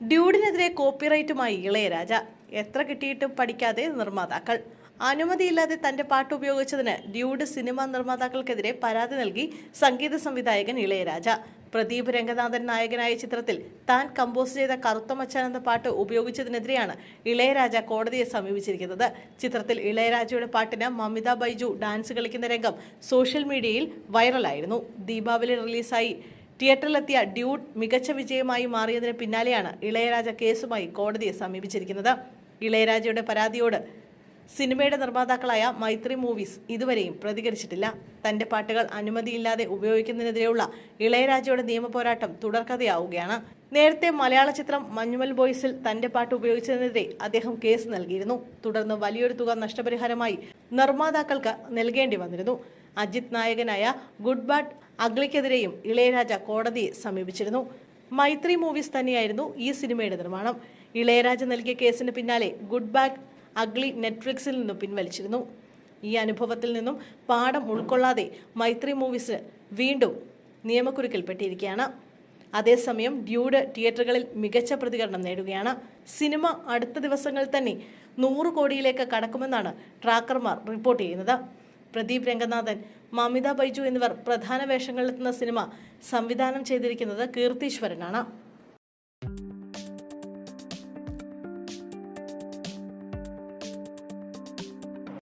ഡ്യൂഡിനെതിരെ കോപ്പിറൈറ്റുമായി ഇളയരാജ എത്ര കിട്ടിയിട്ടും പഠിക്കാതെ നിർമ്മാതാക്കൾ. അനുമതിയില്ലാതെ തന്റെ പാട്ട് ഉപയോഗിച്ചതിന് ഡ്യൂഡ് സിനിമാ നിർമ്മാതാക്കൾക്കെതിരെ പരാതി നൽകി സംഗീത സംവിധായകൻ ഇളയരാജ പ്രദീപ് രംഗനാഥൻ നായകനായ ചിത്രത്തിൽ താൻ കമ്പോസ് ചെയ്ത കറുത്ത മച്ചാൻ എന്ന പാട്ട് ഉപയോഗിച്ചതിനെതിരെയാണ് ഇളയരാജ കോടതിയെ സമീപിച്ചിരിക്കുന്നത്. ചിത്രത്തിൽ ഇളയരാജയുടെ പാട്ടിന് മമിത ബൈജു ഡാൻസ് കളിക്കുന്ന രംഗം സോഷ്യൽ മീഡിയയിൽ വൈറലായിരുന്നു. ദീപാവലി റിലീസായി. തിയേറ്ററിലെത്തിയ ഡ്യൂട്ട് മികച്ച വിജയമായി മാറിയതിന് പിന്നാലെയാണ് ഇളയരാജ കേസുമായി കോടതിയെ സമീപിച്ചിരിക്കുന്നത്. ഇളയരാജയുടെ പരാതിയോട് സിനിമയുടെ നിർമ്മാതാക്കളായ മൈത്രി മൂവീസ് ഇതുവരെയും പ്രതികരിച്ചിട്ടില്ല. തന്റെ പാട്ടുകൾ അനുമതിയില്ലാതെ ഉപയോഗിക്കുന്നതിനെതിരെയുള്ള ഇളയരാജയുടെ നിയമപോരാട്ടം തുടർക്കഥയാവുകയാണ്. നേരത്തെ മലയാള ചിത്രം മഞ്ഞുമൽ ബോയ്സിൽ തന്റെ പാട്ട് ഉപയോഗിച്ചതിനെതിരെ അദ്ദേഹം കേസ് നൽകിയിരുന്നു. തുടർന്ന് വലിയൊരു തുക നഷ്ടപരിഹാരമായി നിർമ്മാതാക്കൾക്ക് നൽകേണ്ടി വന്നിരുന്നു. അജിത് നായകനായ ഗുഡ് ബാഡ് അഗ്ലിക്കെതിരെയും ഇളയരാജ കോടതിയെ സമീപിച്ചിരുന്നു. മൈത്രി മൂവീസ് തന്നെയായിരുന്നു ഈ സിനിമയുടെ നിർമ്മാണം. ഇളയരാജ നൽകിയ കേസിന് പിന്നാലെ ഗുഡ് ബാഡ് അഗ്ലി നെറ്റ്ഫ്ലിക്സിൽ നിന്നും പിൻവലിച്ചിരുന്നു. ഈ അനുഭവത്തിൽ നിന്നും പാഠം ഉൾക്കൊള്ളാതെ മൈത്രി മൂവീസ് വീണ്ടും നിയമക്കുരുക്കിൽപ്പെട്ടിരിക്കുകയാണ്. അതേസമയം ഡ്യൂഡ് തിയേറ്ററുകളിൽ മികച്ച പ്രതികരണം നേടുകയാണ്. സിനിമ അടുത്ത ദിവസങ്ങളിൽ തന്നെ നൂറ് കോടിയിലേക്ക് കടക്കുമെന്നാണ് ട്രാക്കർമാർ റിപ്പോർട്ട് ചെയ്യുന്നത്. പ്രദീപ് രംഗനാഥൻ മമിത ബൈജു എന്നിവർ പ്രധാന വേഷങ്ങളിലെത്തുന്ന സിനിമ സംവിധാനം ചെയ്തിരിക്കുന്നത് കീർത്തീശ്വരനാണ്.